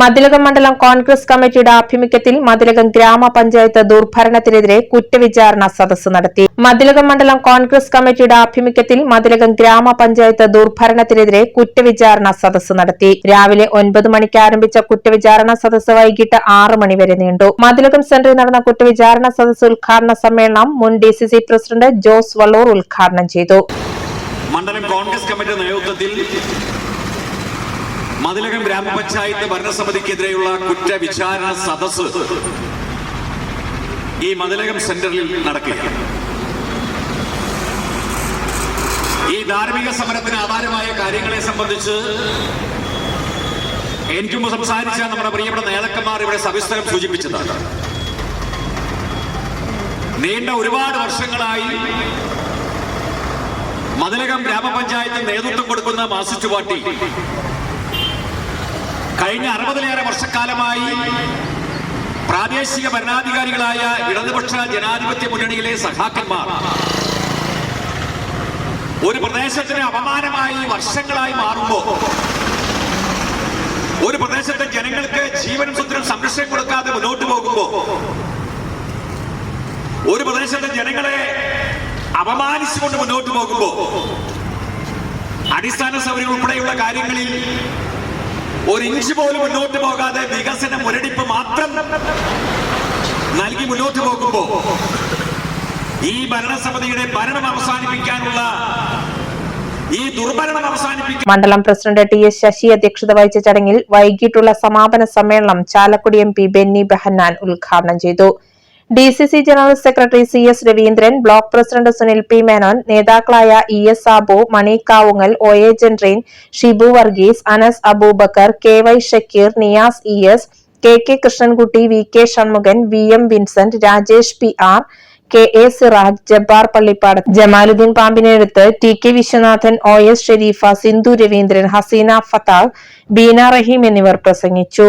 മതിലകം മണ്ഡലം കോൺഗ്രസ് കമ്മിറ്റിയുടെ ആഭിമുഖ്യത്തിൽ മതിലകം ഗ്രാമപഞ്ചായത്ത് ദുർഭരണത്തിനെതിരെ കുറ്റവിചാരണ സദസ് നടത്തി. മതിലകം മണ്ഡലം കോൺഗ്രസ് കമ്മിറ്റിയുടെ ആഭിമുഖ്യത്തിൽ മതിലകം ഗ്രാമപഞ്ചായത്ത് ദുർഭരണത്തിനെതിരെ കുറ്റവിചാരണ സദസ് നടത്തി. രാവിലെ ഒൻപത് മണിക്ക് ആരംഭിച്ച കുറ്റവിചാരണ സദസ് വൈകിട്ട് ആറ് മണിവരെ നീണ്ടു. മതിലകം സെന്ററിൽ നടന്ന കുറ്റവിചാരണ സദസ് ഉദ്ഘാടന സമ്മേളനം മുൻ D C C president Jose Vallur ഉദ്ഘാടനം ചെയ്തു. മണ്ഡലം കോൺഗ്രസ് കമ്മിറ്റി നേതൃത്വത്തിൽ മതിലകം ഗ്രാമപഞ്ചായത്ത് ഭരണസമിതിക്കെതിരെയുള്ള കുറ്റവിചാരണ സദസ് ഈ മതിലകം സെന്ററിൽ നടക്കുകയാണ്. ഈ ധാർമ്മിക സമരത്തിന് ആധാരമായ കാര്യങ്ങളെ സംബന്ധിച്ച് എനിക്കും സംസാരിച്ച നമ്മുടെ പ്രിയപ്പെട്ട നേതാക്കന്മാർ ഇവിടെ സവിസ്തരം സൂചിപ്പിച്ചതാണ്. നീണ്ട ഒരുപാട് വർഷങ്ങളായി മതിലകം ഗ്രാമപഞ്ചായത്ത് നേതൃത്വം കൊടുക്കുന്ന മാസിച്ചു പാർട്ടി കഴിഞ്ഞ അറുപതിലേറെ വർഷക്കാലമായി പ്രാദേശിക ഭരണാധികാരികളായ ഇടതുപക്ഷ ജനാധിപത്യ മുന്നണിയിലെ സഖാക്കന്മാർ ഒരു പ്രദേശത്തിന് അപമാനമായി വർഷങ്ങളായി മാറുമ്പോ ഒരു പ്രദേശത്തെ ജനങ്ങൾക്ക് ജീവനും സ്വത്തിനും സംരക്ഷണം കൊടുക്കാതെ മുന്നോട്ട് പോകുമ്പോ ഒരു പ്രദേശത്തെ ജനങ്ങളെ അപമാനിച്ചുകൊണ്ട് മുന്നോട്ട് പോകുമ്പോ അടിസ്ഥാന സൗകര്യം ഉൾപ്പെടെയുള്ള കാര്യങ്ങളിൽ ഒരു ഇഞ്ച് പോലും മുന്നോട്ട് പോകാതെ വികസന മുരടിപ്പ് മാത്രം നൽകി മുന്നോട്ട് പോകുമ്പോ ഈ ഭരണസമിതിയുടെ ഭരണം അവസാനിപ്പിക്കാനുള്ള ഈ മണ്ഡലം പ്രസിഡന്റ് ടി എസ് ശശി അധ്യക്ഷത വഹിച്ച ചടങ്ങിൽ വൈകിട്ടുള്ള സമാപന സമ്മേളനം ചാലക്കുടി എം പി ബെന്നി ബെഹന്നാൻ ഉദ്ഘാടനം ചെയ്തു. D C C general secretary C S Raveendran block president Sunil P Menon നേതാക്കളായ E S Sabu Mani Kavungal O A Jentrin Shibu Varghese Anas Aboobacker K Y Shakeer Niyas E S K K Krishnankutty V K Shanmughan V M Vincent Rajesh P R K A Siraj Jabbar Pallippad Jamaluddin Pambinedath T K Viswanathan O S Sherifa Sindhu Raveendran Haseena Fathakh Beena Raheem എന്നിവർ പ്രസംഗിച്ചു.